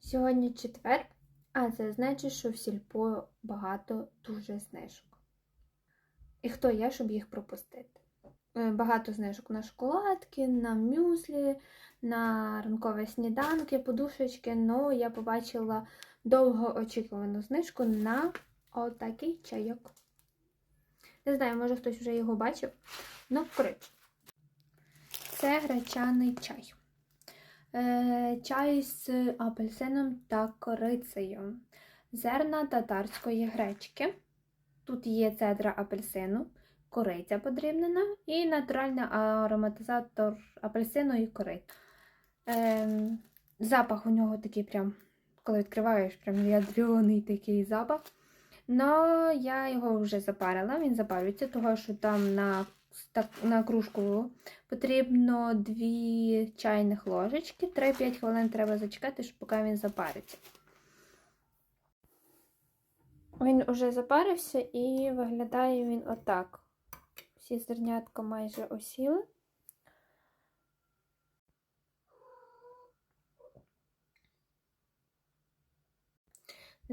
Сьогодні четвер, а це значить, що в сільпо багато дуже знижок. І хто я, щоб їх пропустити? Е, Багато знижок на шоколадки, на мюслі, на ранкові сніданки, подушечки. Ну, я побачила довгоочікувану знижку на отакий чайок. Не знаю, може хтось вже його бачив. Ну, коротше. Це гречаний чай. Е, чай з апельсином та корицею. Зерна татарської гречки. Тут є цедра апельсину, кориця подрібнена і натуральний ароматизатор апельсину і кориці. Е, запах у нього такий прям, коли відкриваєш, прям ядрений такий запах. Но я його вже запарила, він запарюється, того що там на, на кружку потрібно 2 чайних ложечки. 3-5 хвилин треба зачекати, щоб поки він запариться. Він уже запарився і виглядає він отак. Всі зернятка майже осіли.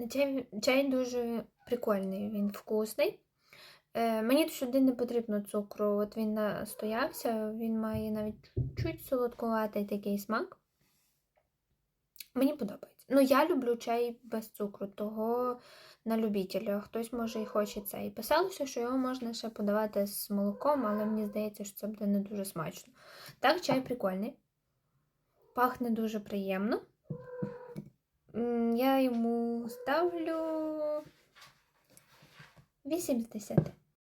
Чай, чай дуже прикольний, він вкусний. Е, мені сюди не потрібно цукру, от він настоявся, він має навіть чуть солодкуватий такий смак. Мені подобається. Ну, я люблю чай без цукру, того на любителя. Хтось може і хоче це. І писалося, що його можна ще подавати з молоком, але мені здається, що це буде не дуже смачно. Так, чай прикольний. Пахне дуже приємно. Я йому ставлю 8 з 10.